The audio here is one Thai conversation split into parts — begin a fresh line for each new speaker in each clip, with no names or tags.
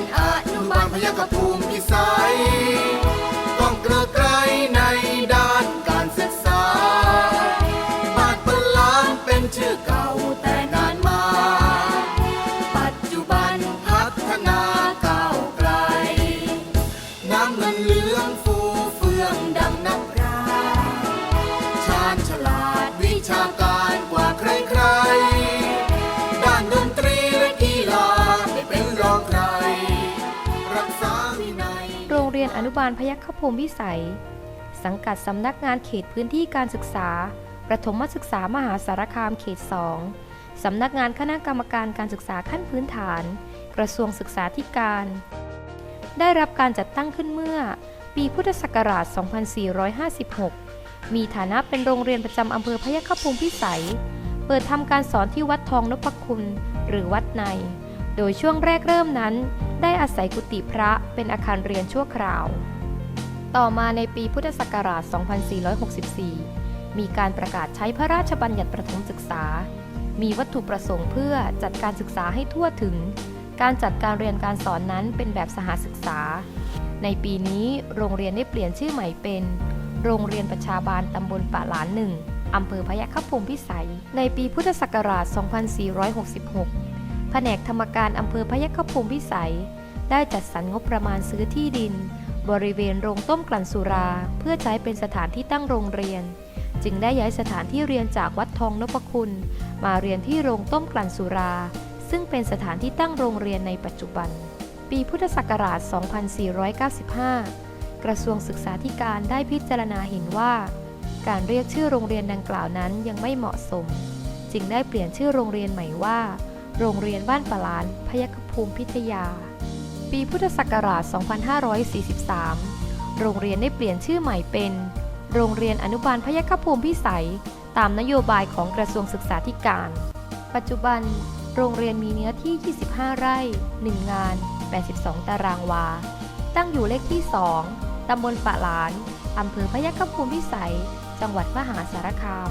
นอนุบาลพยัคฆภูมิพิสัย นุบาลพยั
คฆภูมิวิสัย สังกัดสำนักงานเขตพื้นที่การศึกษา ประถมศึกษามหาสารคามเขต 2 สำนักงานคณะกรรมการการศึกษาขั้นพื้นฐาน กระทรวงศึกษาธิการ ได้รับการจัดตั้งขึ้นเมื่อ ปีพุทธศักราช 2456 มีฐานะเป็นโรงเรียนประจำอำเภอพยัคฆภูมิพิสัย เปิดทำการสอนที่วัดทองนพคุณ หรือวัดใน โดยช่วงแรกเริ่มนั้น ได้อาศัยกุฏิพระเป็นอาคารเรียนชั่วคราว ต่อมาในปีพุทธศักราช 2464 มีการประกาศใช้พระราชบัญญัติประถมศึกษา มีวัตถุประสงค์เพื่อจัดการศึกษาให้ทั่วถึง การจัดการเรียนการสอนนั้นเป็นแบบสหศึกษา ในปีนี้โรงเรียนได้เปลี่ยนชื่อใหม่เป็น โรงเรียนประชาบาลตำบลป่าหลานหนึ่งอำเภอพยัคฆภูมิพิสัย ในปีพุทธศักราช 2466 แผนกธรรมการอำเภอพยัคฆภูมิพิสัย ได้จัดสรรงบประมาณซื้อที่ดิน บริเวณโรงต้มกลั่นสุรา เพื่อใช้เป็นสถานที่ตั้งโรงเรียน จึงได้ย้ายสถานที่เรียนจากวัดทองนพคุณ มาเรียนที่โรงต้มกลั่นสุรา ซึ่งเป็นสถานที่ตั้งโรงเรียนในปัจจุบัน ปีพุทธศักราช 2495 กระทรวงศึกษาธิการได้พิจารณาเห็นว่า การเรียกชื่อโรงเรียนดังกล่าวนั้นยังไม่เหมาะสม จึงได้เปลี่ยนชื่อโรงเรียนใหม่ว่า โรงเรียนบ้านปลาน พยัคฆภูมิพิทยา ปีพุทธศักราช 2543 โรงเรียนได้เปลี่ยนชื่อใหม่เป็น โรงเรียนอนุบาลพยัคฆภูมิพิสัย ตามนโยบายของกระทรวงศึกษาธิการ ปัจจุบัน โรงเรียนมีเนื้อที่ 25 ไร่ 1 งาน 82 ตารางวา ตั้งอยู่เลขที่ 2 ตำบลปะหลาน อำเภอพยัคฆภูมิพิสัย จังหวัดมหาสารคาม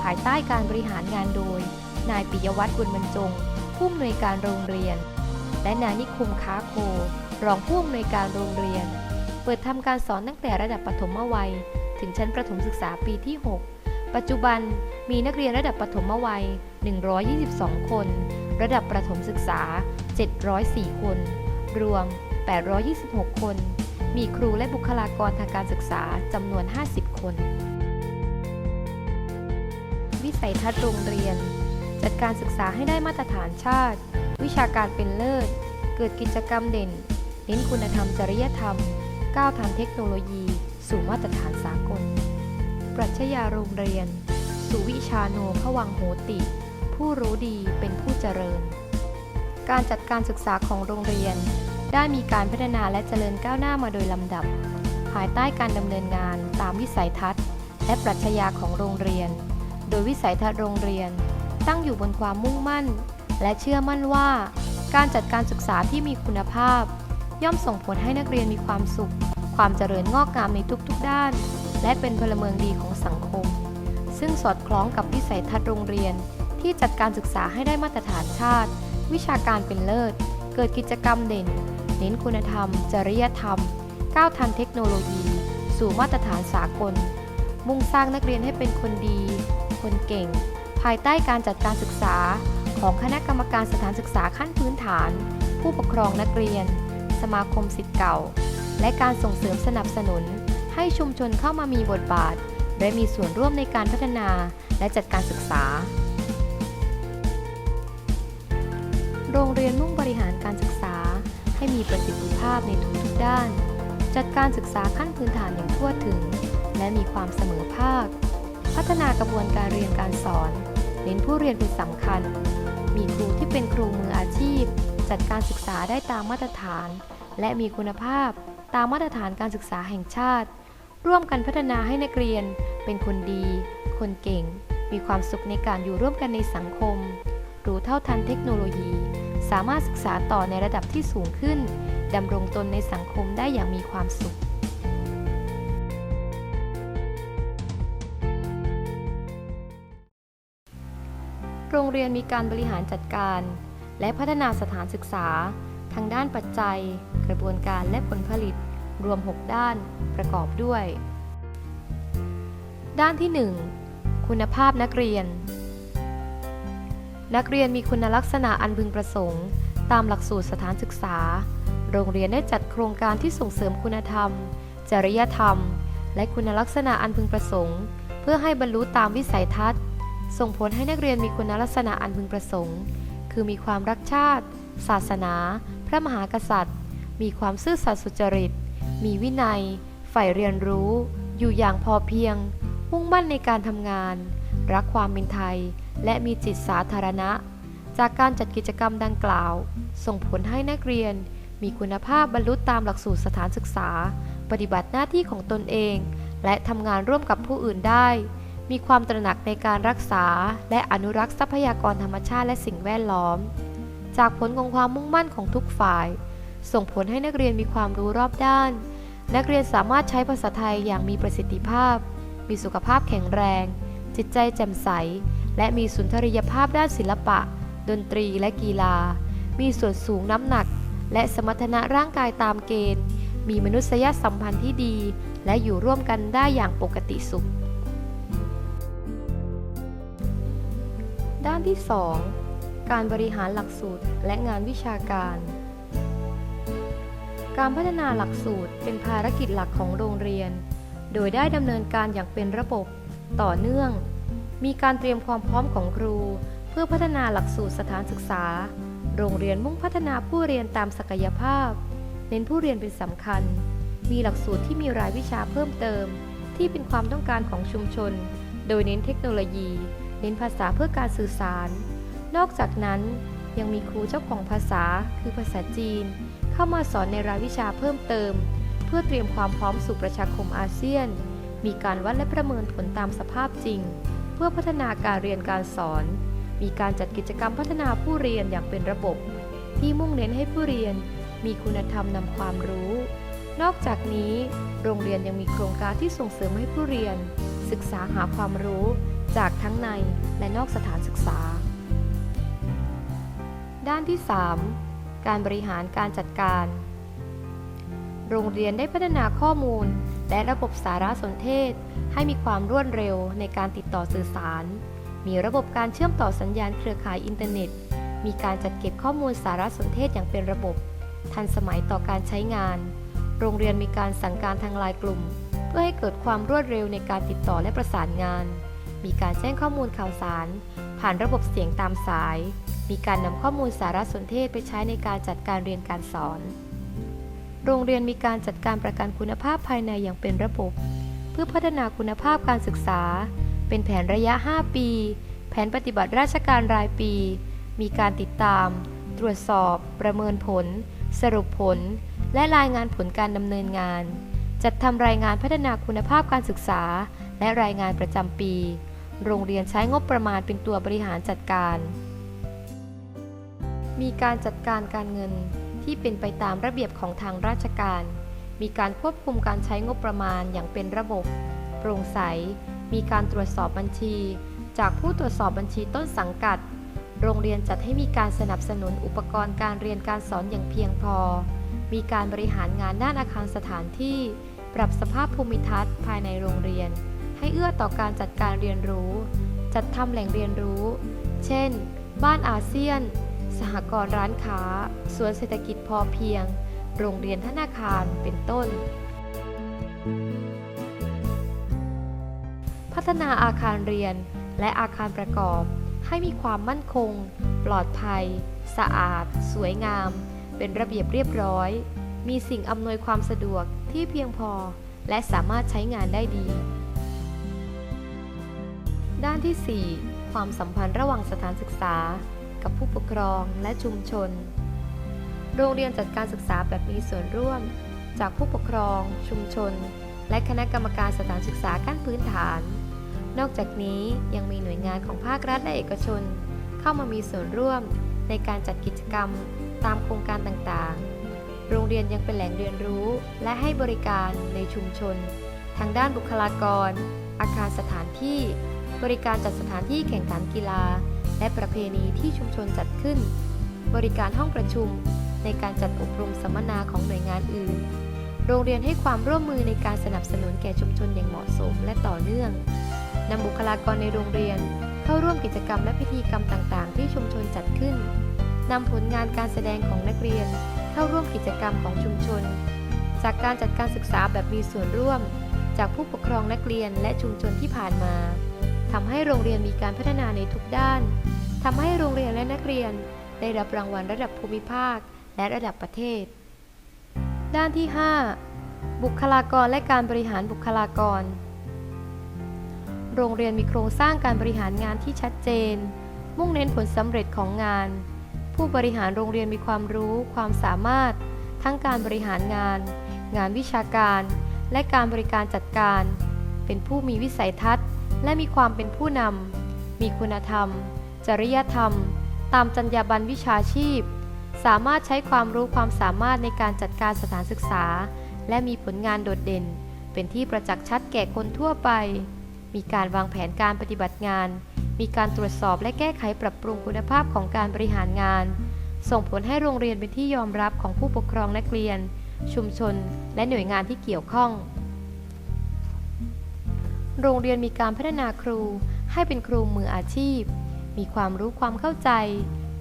ภายใต้การบริหารงานโดย นายปิยวัฒน์บุญบรรจง ผู้อำนวยการโรงเรียน และนายนิคมค้าโค รองผู้อำนวยการโรงเรียน เปิดทำการสอนตั้งแต่ระดับปฐมวัย ถึงชั้นประถมศึกษาปีที่ 6 ปัจจุบันมีนักเรียนระดับปฐมวัย 122 คน ระดับประถมศึกษา 704 คน รวม 826 คน มีครูและบุคลากรทางการศึกษาจำนวน 50 คน วิสัยทัศน์โรงเรียน จัดการศึกษาให้ได้มาตรฐานชาติ วิชาการเป็นเลิศ เกิดกิจกรรมเด่น เน้นคุณธรรมจริยธรรม ก้าวทันเทคโนโลยี สู่มาตรฐานสากล ปรัชญาโรงเรียน สุวิชาโนพวังโหติ ผู้รู้ดีเป็นผู้เจริญ การจัดการศึกษาของโรงเรียน ได้มีการพัฒนาและเจริญก้าวหน้ามาโดยลำดับ ภายใต้การดำเนินงานตามวิสัยทัศน์ และปรัชญาของโรงเรียน โดยวิสัยทัศน์โรงเรียน ตั้งอยู่บนความมุ่งมั่น และเชื่อมั่นว่า การจัดการศึกษาที่มีคุณภาพ ย่อมส่งผลให้นักเรียนมีความสุข ความเจริญงอกงามในทุกๆ ด้าน และเป็นพลเมืองดีของสังคม ซึ่งสอดคล้องกับวิสัยทัศน์โรงเรียน ที่จัดการศึกษาให้ได้มาตรฐานชาติ วิชาการเป็นเลิศ เกิดกิจกรรมเด่น เน้นคุณธรรม จริยธรรม ก้าวทันเทคโนโลยี สู่มาตรฐานสากล มุ่งสร้างนักเรียนให้เป็นคนดี คนเก่ง ภายใต้การจัดการศึกษา ของคณะกรรมการสถานศึกษาขั้นพื้นฐาน ผู้ปกครองนักเรียน สมาคมสิทธิ์เก่า และการส่งเสริมสนับสนุน ให้ชุมชนเข้ามามีบทบาท และมีส่วนร่วมในการพัฒนาและจัดการศึกษา โรงเรียนมุ่งบริหารการศึกษา ให้มีประสิทธิภาพในทุกๆด้าน จัดการศึกษาขั้นพื้นฐานอย่างทั่วถึง และมีความเสมอภาค พัฒนากระบวนการเรียนการสอน เน้นผู้เรียนเป็นสำคัญ มีครูที่เป็นครูมืออาชีพ จัดการศึกษาได้ตามมาตรฐาน และมีคุณภาพตามมาตรฐานการศึกษาแห่งชาติ ร่วมกันพัฒนาให้นักเรียน เป็นคนดี คนเก่ง มีความสุขในการอยู่ร่วมกันในสังคม รู้เท่าทันเทคโนโลยี สามารถศึกษาต่อในระดับที่สูงขึ้นดำรงตนในสังคมได้อย่างมีความสุข รงเรียนมีการบริหารจัดการ และพัฒนาสถานศึกษาทั้งด้านปัจจัย กระบวนการและผลผลิต รวม 6 ด้านประกอบด้วย ด้านที่ 1 คุณภาพนักเรียน นักเรียนมีคุณลักษณะอันพึงประสงค์ ตามหลักสูตรสถานศึกษา โรงเรียนได้จัดโครงการที่ส่งเสริมคุณธรรม จริยธรรม และคุณลักษณะอันพึงประสงค์ เพื่อให้บรรลุตามวิสัยทัศน์ ส่งผลให้นักเรียนมีคุณลักษณะอันพึงประสงค์ คือมีความรักชาติ ศาสนา พระมหากษัตริย์ มีความซื่อสัตย์สุจริต มีวินัย ใฝ่เรียนรู้ อยู่อย่างพอเพียง มุ่งมั่นในการทำงาน รักความเป็นไทย และมีจิตสาธารณะ จากการจัดกิจกรรมดังกล่าว ส่งผลให้นักเรียน มีคุณภาพบรรลุตามหลักสูตรสถานศึกษา ปฏิบัติหน้าที่ของตนเอง และทำงานร่วมกับผู้อื่นได้ มีความตระหนักในการรักษา และอนุรักษ์ทรัพยากรธรรมชาติและสิ่งแวดล้อม จากผลของความมุ่งมั่นของทุกฝ่าย ส่งผลให้นักเรียนมีความรู้รอบด้าน นักเรียนสามารถใช้ภาษาไทยอย่างมีประสิทธิภาพ มีสุขภาพแข็งแรง จิตใจแจ่มใส และมีสุนทรียภาพด้านศิลปะ ดนตรีและกีฬา มีส่วนสูงน้ำหนัก และสมรรถนะร่างกายตามเกณฑ์ มีมนุษยสัมพันธ์ที่ดี และอยู่ร่วมกันได้อย่างปกติสุข ด้านที่ 2 การบริหารหลักสูตรและงานวิชาการ การพัฒนาหลักสูตรเป็นภารกิจหลักของโรงเรียน โดยได้ดำเนินการอย่างเป็นระบบต่อเนื่อง มีการเตรียมความพร้อมของครู เพื่อพัฒนาหลักสูตรสถานศึกษา โรงเรียนมุ่งพัฒนาผู้เรียนตามศักยภาพ เน้นผู้เรียนเป็นสำคัญ มีหลักสูตรที่มีรายวิชาเพิ่มเติม ที่เป็นความต้องการของชุมชน โดยเน้นเทคโนโลยี เน้นภาษาเพื่อการสื่อสาร นอกจากนั้นยังมีครูเจ้าของภาษาคือภาษาจีน เข้ามาสอนในรายวิชาเพิ่มเติม เพื่อเตรียมความพร้อมสู่ประชาคมอาเซียน มีการวัดและประเมินผลตามสภาพจริง เพื่อพัฒนาการเรียนการสอน มีการจัดกิจกรรมพัฒนาผู้เรียนอย่างเป็นระบบ ที่มุ่งเน้นให้ผู้เรียน มีคุณธรรมนำความรู้ นอกจากนี้ โรงเรียนยังมีโครงการที่ส่งเสริมให้ผู้เรียน ศึกษาหาความรู้ จากทั้งในและนอกสถานศึกษา ด้านที่ 3 การบริหารการจัดการ โรงเรียนได้พัฒนาข้อมูล และระบบสารสนเทศ ให้มีความรวดเร็วในการติดต่อสื่อสาร มีระบบการเชื่อมต่อสัญญาณเครือข่ายอินเทอร์เน็ต มีการจัดเก็บข้อมูลสารสนเทศอย่างเป็นระบบ ทันสมัยต่อการใช้งาน โรงเรียนมีการสั่งการทางไลน์กลุ่ม เพื่อให้เกิดความรวดเร็วในการติดต่อและประสานงาน มีการแจ้งข้อมูลข่าวสาร ผ่านระบบเสียงตามสาย มีการนำข้อมูลสารสนเทศไปใช้ในการจัดการเรียนการสอน โรงเรียนมีการจัดการประกันคุณภาพภายในอย่างเป็นระบบ เพื่อพัฒนาคุณภาพการศึกษา เป็นแผนระยะ 5 ปี แผนปฏิบัติราชการรายปี มีการติดตาม ตรวจสอบ ประเมินผล สรุปผล และรายงานผลการดำเนินงานจัดทำรายงานพัฒนาคุณภาพการศึกษา และรายงานประจำปี โรงเรียนใช้งบประมาณเป็นตัวบริหารจัดการ มีการจัดการการเงินที่เป็นไปตามระเบียบของทางราชการ มีการควบคุมการใช้งบประมาณอย่างเป็นระบบ โปร่งใส มีการตรวจสอบบัญชี จากผู้ตรวจสอบบัญชีต้นสังกัด โรงเรียนจัดให้มีการสนับสนุนอุปกรณ์การเรียนการสอนอย่างเพียงพอ มีการบริหารงานด้านอาคารสถานที่ ปรับสภาพภูมิทัศน์ภายในโรงเรียน เอื้อต่อการจัดการเรียนรู้ จัดทำแหล่งเรียนรู้ เช่น บ้านอาเซียน สหกรณ์ร้านค้า สวนเศรษฐกิจพอเพียง โรงเรียนธนาคาร เป็นต้น พัฒนาอาคารเรียนและอาคารประกอบ ให้มีความมั่นคง ปลอดภัย สะอาด สวยงาม เป็นระเบียบเรียบร้อย มีสิ่งอำนวยความสะดวกที่เพียงพอและสามารถใช้งานได้ดี ด้านที่ 4 ความสัมพันธ์ระหว่างสถานศึกษา กับผู้ปกครองและชุมชน โรงเรียนจัดการศึกษาแบบมีส่วนร่วม จากผู้ปกครอง ชุมชน และคณะกรรมการสถานศึกษาขั้นพื้นฐาน นอกจากนี้ยังมีหน่วยงานของภาครัฐและเอกชน เข้ามามีส่วนร่วมในการจัดกิจกรรมตามโครงการต่างๆ โรงเรียนยังเป็นแหล่งเรียนรู้ และให้บริการในชุมชน ทางด้านบุคลากร อาคารสถานที่ บริการจัดสถานที่แข่งขันกีฬา และประเพณีที่ชุมชนจัดขึ้น บริการห้องประชุม ในการจัดอบรมสัมมนาของหน่วยงานอื่น โรงเรียนให้ความร่วมมือในการสนับสนุนแก่ชุมชนอย่างเหมาะสมและต่อเนื่องนำบุคลากรในโรงเรียน เข้าร่วมกิจกรรมและพิธีกรรมต่างๆ ที่ชุมชนจัดขึ้นนำผลงานการแสดงของนักเรียน เข้าร่วมกิจกรรมของชุมชน จากการจัดการศึกษาแบบมีส่วนร่วม จากผู้ปกครองนักเรียนและชุมชนที่ผ่านมา ทำให้โรงเรียนมีการพัฒนาในทุกด้านทำให้โรงเรียนและนักเรียน ได้รับรางวัลระดับภูมิภาค และระดับประเทศ ด้านที่ 5 บุคลากรและการบริหารบุคลากร โรงเรียนมีโครงสร้างการบริหารงานที่ชัดเจน มุ่งเน้นผลสำเร็จของงาน ผู้บริหารโรงเรียนมีความรู้ ความสามารถ ทั้งการบริหารงาน งานวิชาการ และการบริการจัดการ เป็นผู้มีวิสัยทัศน์ และมีความเป็นผู้นำ มีคุณธรรม จริยธรรม ตามจรรยาบรรณวิชาชีพ สามารถใช้ความรู้ความสามารถในการจัดการสถานศึกษา และมีผลงานโดดเด่น เป็นที่ประจักษ์ชัดแก่คนทั่วไป มีการวางแผนการปฏิบัติงาน มีการตรวจสอบและแก้ไขปรับปรุงคุณภาพของการบริหารงาน ส่งผลให้โรงเรียนเป็นที่ยอมรับของผู้ปกครองนักเรียน ชุมชน และหน่วยงานที่เกี่ยวข้อง โรงเรียนมีการพัฒนาครูให้เป็นครูมืออาชีพ มีความรู้ความเข้าใจ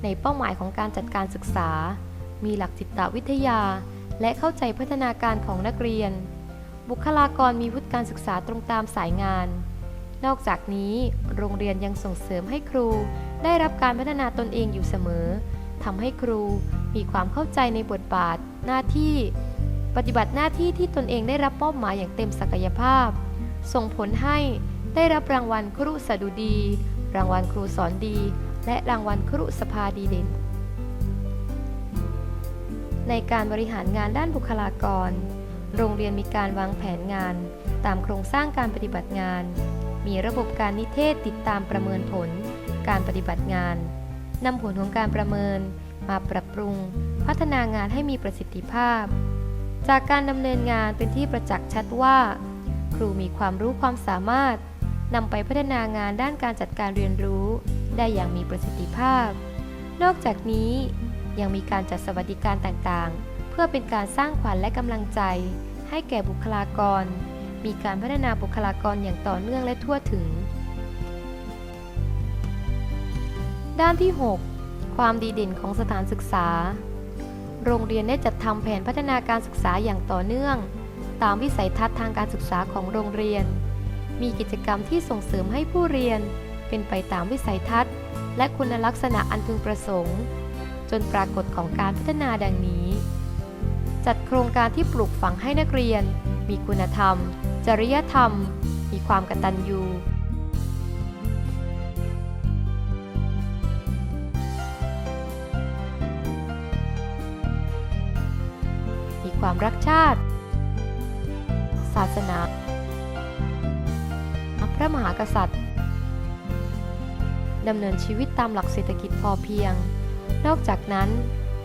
ในเป้าหมายของการจัดการศึกษา มีหลักจิตวิทยา และเข้าใจพัฒนาการของนักเรียน บุคลากรมีวุฒิการศึกษาตรงตามสายงาน นอกจากนี้ โรงเรียนยังส่งเสริมให้ครูได้รับการพัฒนาตนเองอยู่เสมอทำให้ครูมีความเข้าใจในบทบาท หน้าที่ ปฏิบัติหน้าที่ที่ตนเองได้รับมอบหมายอย่างเต็มศักยภาพ ส่งผลให้ได้รับรางวัลครุสดุดี รางวัลครูสอนดี และรางวัลครุสภาดีเด่น ในการบริหารงานด้านบุคลากร โรงเรียนมีการวางแผนงาน ตามโครงสร้างการปฏิบัติงาน มีระบบการนิเทศติดตามประเมินผล การปฏิบัติงานนำผลของการประเมินมาปรับปรุง พัฒนางานให้มีประสิทธิภาพ จากการดำเนินงานเป็นที่ประจักษ์ชัดว่า รูมีความรู้ความสามารถนำไปพัฒนางานด้านการจัดการเรียนรู้ ได้อย่างมีประสิทธิภาพ นอกจากนี้ยังมีการจัดสวัสดิการต่างๆ เพื่อเป็นการสร้างขวัญและกำลังใจ ให้แก่บุคลากร มีการพัฒนาบุคลากรอย่างต่อเนื่องและทั่วถึง ด้านที่ 6 ความดีเด่นของสถานศึกษา โรงเรียนได้จัดทำแผนพัฒนาการศึกษาอย่างต่อเนื่อง ตามวิสัยทัศน์ทางการศึกษาของโรงเรียน มีกิจกรรมที่ส่งเสริมให้ผู้เรียน เป็นไปตามวิสัยทัศน์ และคุณลักษณะอันพึงประสงค์ จนปรากฏของการพัฒนาดังนี้ จัดโครงการที่ปลูกฝังให้นักเรียน มีคุณธรรม จริยธรรม มีความกตัญญูมีความรักชาติาสนา พระมหากษัตริย์ดำเนินชีวิตตามหลักเศรษฐกิจพอเพียง นอกจากนั้น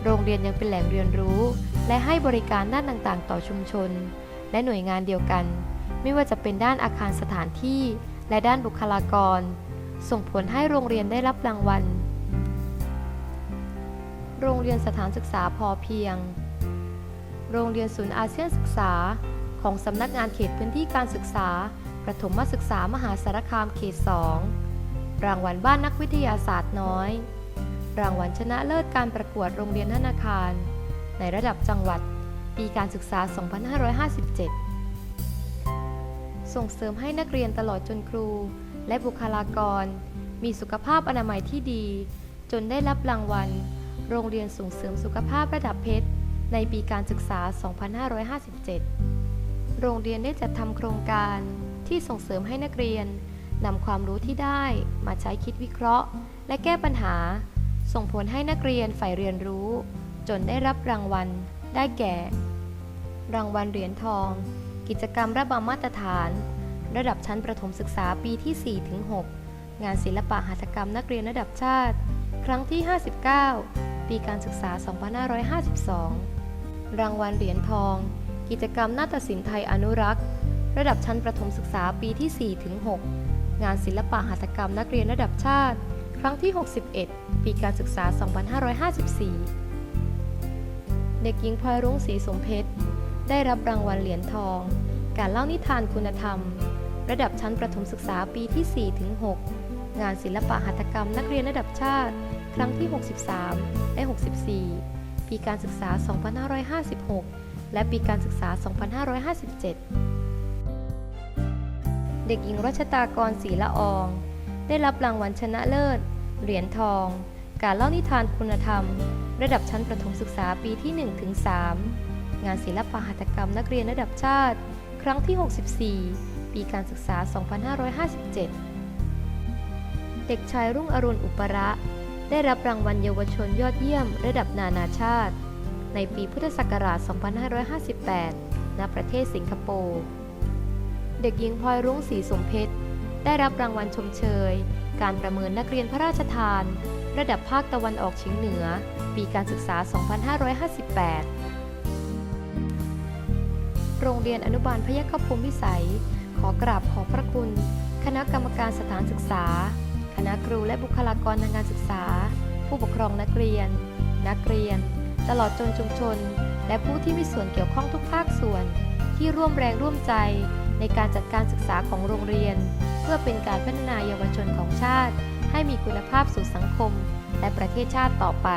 โรงเรียนยังเป็นแหล่งเรียนรู้ และให้บริการด้านต่างๆ ต่อชุมชน และหน่วยงานเดียวกัน ไม่ว่าจะเป็นด้านอาคารสถานที่ และด้านบุคลากร ส่งผลให้โรงเรียนได้รับรางวัล โรงเรียนสถานศึกษาพอเพียง โรงเรียนศูนย์อาเซียนศึกษา ของสำนักงานเขตพื้นที่การศึกษา ประถมศึกษามหาสารคามเขต 2 รางวัลบ้านนักวิทยาศาสตร์น้อย รางวัลชนะเลิศการประกวดโรงเรียนธนาคาร ในระดับจังหวัด ปีการศึกษา 2557 ส่งเสริมให้นักเรียนตลอดจนครู และบุคลากร มีสุขภาพอนามัยที่ดี จนได้รับรางวัล โรงเรียนส่งเสริมสุขภาพระดับเพชรในปีการศึกษา 2557 โรงเรียนได้จัดทำโครงการที่ส่งเสริมให้นักเรียนนำความรู้ที่ได้มาใช้คิดวิเคราะห์ และแก้ปัญหา ส่งผลให้นักเรียนฝ่ายเรียนรู้ จนได้รับรางวัล ได้แก่ รางวัลเหรียญทอง กิจกรรมระบำมาตรฐาน ระดับชั้นประถมศึกษาปีที่ 4-6 งานศิลปะหัตถกรรมนักเรียนระดับชาติ ครั้งที่ 59 ปีการศึกษา 2552 รางวัลเหรียญทอง กิจกรรมนาฏศิลป์ไทยอนุรักษ์ ระดับชั้นประถมศึกษาปีที่ 4 ถึง 6 งานศิลปะหัตถกรรมนักเรียนระดับชาติ ครั้งที่ 61 ปีการศึกษา 2554 เด็กหญิงพลอยรุ้งศรีสมเพชร ได้รับรางวัลเหรียญทอง การเล่านิทานคุณธรรม ระดับชั้นประถมศึกษาปีที่ 4 ถึง 6 งานศิลปะหัตถกรรมนักเรียนระดับชาติ ครั้งที่ 63 และ 64 ปีการศึกษา 2556 และปีการศึกษา 2557 เด็กหญิงรัชตากรศรีละออง ได้รับรางวัลชนะเลิศ เหรียญทอง การเล่านิทานคุณธรรม ระดับชั้นประถมศึกษาปีที่1ถึง3งานศิลปหัตถกรรมนักเรียนระดับชาติ ครั้งที่ 64 ปีการศึกษา 2557 เด็กชายรุ่งอรุณอุประได้รับรางวัลเยาวชนยอดเยี่ยม ระดับนานาชาติ ในปีพุทธศักราช 2558 ณ ประเทศสิงคโปร์ เด็กหญิงพลอยรุ้งศรีสมเพชร ได้รับรางวัลชมเชย การประเมินนักเรียนพระราชทาน ระดับภาคตะวันออกเฉียงเหนือ ปีการศึกษา 2558 โรงเรียนอนุบาลพยัคฆภูมิวิสัย ขอกราบขอบพระคุณ คณะกรรมการสถานศึกษา คณะครูและบุคลากรทางการศึกษา ผู้ปกครองนักเรียน นักเรียน ตลอดจนชุมชน และผู้ที่มีส่วนเกี่ยวข้องทุกภาคส่วน ที่ร่วมแรงร่วมใจในการจัดการศึกษาของโรงเรียน เพื่อเป็นการพัฒนายาวชนของชาติ ให้มีคุณภาพสู่สังคม และประเทศชาติต่อไป